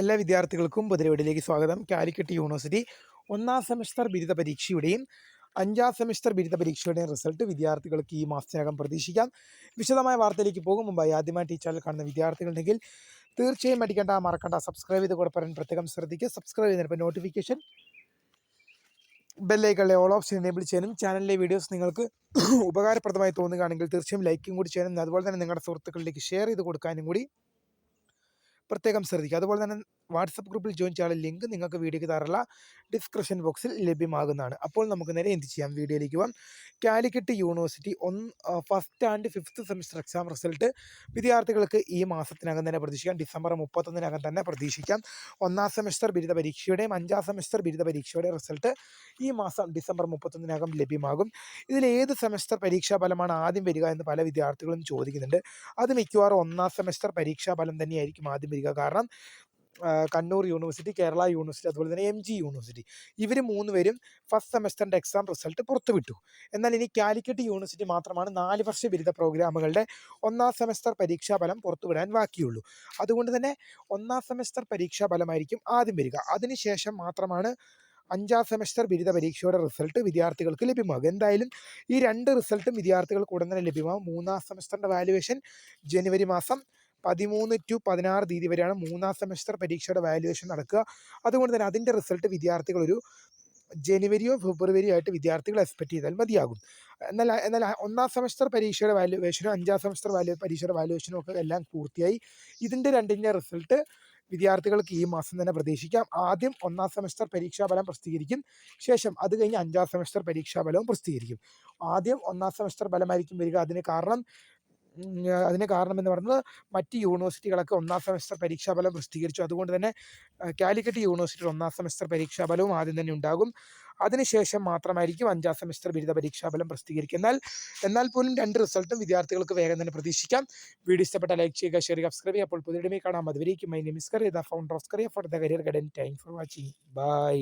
എല്ലാ വിദ്യാർത്ഥികൾക്കും പുതിരവീടിലേക്ക് സ്വാഗതം. കാലിക്കറ്റ് യൂണിവേഴ്സിറ്റി ഒന്നാം സെമസ്റ്റർ ബിരുദ പരീക്ഷയുടെയും അഞ്ചാം സെമസ്റ്റർ ബിരുദ പരീക്ഷയുടെയും റിസൾട്ട് വിദ്യാർത്ഥികൾക്ക് ഈ മാസത്തിനകം പ്രതീക്ഷിക്കാം. വിശദമായ വാർത്തയിലേക്ക് പോകും. മുമ്പായി ആദ്യമായി ഈ ചാനൽ കാണുന്ന വിദ്യാർത്ഥികളുണ്ടെങ്കിൽ തീർച്ചയായും അടിക്കേണ്ട മറക്കണ്ട സബ്സ്ക്രൈബ് ചെയ്ത് കൂടെ പറയാൻ പ്രത്യേകം ശ്രദ്ധിക്കുക. സബ്സ്ക്രൈബ് ചെയ്തപ്പോൾ നോട്ടിഫിക്കേഷൻ ബെല്ലൈക്കളെ ഓൾ ഓപ്ഷൻ എനേബിൾ ചെയ്യാനും ചാനലിലെ വീഡിയോസ് നിങ്ങൾക്ക് ഉപകാരപ്രദമായി തോന്നുകയാണെങ്കിൽ തീർച്ചയായും ലൈക്കും കൂടി ചെയ്യാനും അതുപോലെ തന്നെ നിങ്ങളുടെ സുഹൃത്തുക്കളിലേക്ക് ഷെയർ ചെയ്ത് കൊടുക്കാനും കൂടി പ്രത്യേകം ശ്രദ്ധിക്കുക. അതുപോലെ തന്നെ വാട്സപ്പ് ഗ്രൂപ്പിൽ ജോയിൻ ചെയ്യാനുള്ള ലിങ്ക് നിങ്ങൾക്ക് വീഡിയോയ്ക്ക് താറുള്ള ഡിസ്ക്രിപ്ഷൻ ബോക്സിൽ ലഭ്യമാകുന്നതാണ്. അപ്പോൾ നമുക്ക് നേരെ എന്ത് ചെയ്യാം? വീഡിയോയിലേക്ക് പോകാം കാലിക്കറ്റ് യൂണിവേഴ്സിറ്റി ഒന്ന് first and fifth semester exam result വിദ്യാർത്ഥികൾക്ക് ഈ മാസത്തിനകം തന്നെ പ്രതീക്ഷിക്കാം. ഡിസംബർ മുപ്പത്തൊന്നിനകം തന്നെ പ്രതീക്ഷിക്കാം. ഒന്നാം സെമിസ്റ്റർ ബിരുദ പരീക്ഷയുടെയും അഞ്ചാം സെമിസ്റ്റർ ബിരുദ പരീക്ഷയുടെ റിസൾട്ട് ഈ മാസം ഡിസംബർ മുപ്പത്തൊന്നിനകം ലഭ്യമാകും. ഇതിൽ ഏത് സെമിസ്റ്റർ പരീക്ഷാ ഫലമാണ് ആദ്യം വരിക എന്ന് പല വിദ്യാർത്ഥികളും ചോദിക്കുന്നുണ്ട്. അത് മിക്കവാറും ഒന്നാം സെമിസ്റ്റർ പരീക്ഷാ ഫലം തന്നെയായിരിക്കും ആദ്യം വരിക. കാരണം കണ്ണൂർ യൂണിവേഴ്സിറ്റി കേരള യൂണിവേഴ്സിറ്റി അതുപോലെ തന്നെ എം ജി യൂണിവേഴ്സിറ്റി. ഇവർ മൂന്ന് പേരും ഫസ്റ്റ് സെമസ്റ്ററിന്റെ എക്സാം റിസൾട്ട് പുറത്തുവിട്ടു എന്നാൽ ഇനി കാലിക്കറ്റ് യൂണിവേഴ്സിറ്റി മാത്രമാണ് നാല് വർഷ ബിരുദ പ്രോഗ്രാമുകളുടെ ഒന്നാം സെമസ്റ്റർ പരീക്ഷാ ഫലം പുറത്തുവിടാൻ ബാക്കിയുള്ളൂ. അതുകൊണ്ട് തന്നെ ഒന്നാം സെമസ്റ്റർ പരീക്ഷാ ഫലമായിരിക്കും ആദ്യം വരിക. അതിനുശേഷം മാത്രമാണ് അഞ്ചാം സെമസ്റ്റർ ബിരുദ പരീക്ഷയുടെ റിസൾട്ട് വിദ്യാർത്ഥികൾക്ക് ലഭ്യമാകും എന്തായാലും ഈ രണ്ട് റിസൾട്ടും വിദ്യാർത്ഥികൾക്ക് ഉടൻ തന്നെ ലഭ്യമാകും മൂന്നാം സെമസ്റ്ററിന്റെ വാല്യുവേഷൻ ജനുവരി മാസം പതിമൂന്ന് ടു പതിനാറ് തീയതി വരെയാണ് മൂന്നാം സെമസ്റ്റർ പരീക്ഷയുടെ വാല്യുവേഷൻ നടക്കുക. അതുകൊണ്ട് തന്നെ അതിന്റെ റിസൾട്ട് വിദ്യാർത്ഥികൾ ഒരു ജനുവരിയോ ഫെബ്രുവരിയോ ആയിട്ട് വിദ്യാർത്ഥികൾ എക്സ്പെക്ട് ചെയ്താൽ മതിയാകും. എന്നാൽ എന്നാൽ ഒന്നാം സെമസ്റ്റർ പരീക്ഷയുടെ വാല്യുവേഷനും അഞ്ചാം സെമസ്റ്റർ വാല്യൂ പരീക്ഷയുടെ വാല്യുവേഷനും ഒക്കെ എല്ലാം പൂർത്തിയായി. ഇതിന്റെ രണ്ടിന്റെ റിസൾട്ട് വിദ്യാർത്ഥികൾക്ക് ഈ മാസം തന്നെ പ്രതീക്ഷിക്കാം. ആദ്യം ഒന്നാം സെമസ്റ്റർ പരീക്ഷാഫലം പ്രസിദ്ധീകരിക്കും. ശേഷം അത് കഴിഞ്ഞ് അഞ്ചാം സെമസ്റ്റർ പരീക്ഷാഫലവും പ്രസിദ്ധീകരിക്കും. ആദ്യം ഒന്നാം സെമസ്റ്റർ ഫലമായിരിക്കും വരിക. അതിന് കാരണം അതിന് കാരണമെന്ന് പറയുന്നത് മറ്റ് യൂണിവേഴ്സിറ്റികളൊക്കെ ഒന്നാം സെമസ്റ്റർ പരീക്ഷാഫലം പ്രസിദ്ധീകരിച്ചു. അതുകൊണ്ട് തന്നെ കാലിക്കറ്റ് യൂണിവേഴ്സിറ്റി ഒന്നാം സെമസ്റ്റർ പരീക്ഷാഫലവും ആദ്യം തന്നെ ഉണ്ടാകും. അതിനുശേഷം മാത്രമായിരിക്കും അഞ്ചാം സെമസ്റ്റർ ബിരുദ പരീക്ഷാഫലം പ്രസിദ്ധീകരിക്കുക. എന്നാൽ എന്നാൽ പോലും രണ്ട് റിസൾട്ടും വിദ്യാർത്ഥികൾക്ക് വേഗം തന്നെ പ്രതീക്ഷിക്കാം. വീഡിയോ ഇഷ്ടപ്പെട്ട ലൈക്ക് ചെയ്യുക ഷെയർ സബ്സ്ക്രൈബ് ചെയ്യുക. അപ്പോൾ പുതിയ കാണാം അതുവരേക്കും my name the founder of career for the career guidance. Thank for watching. Bye.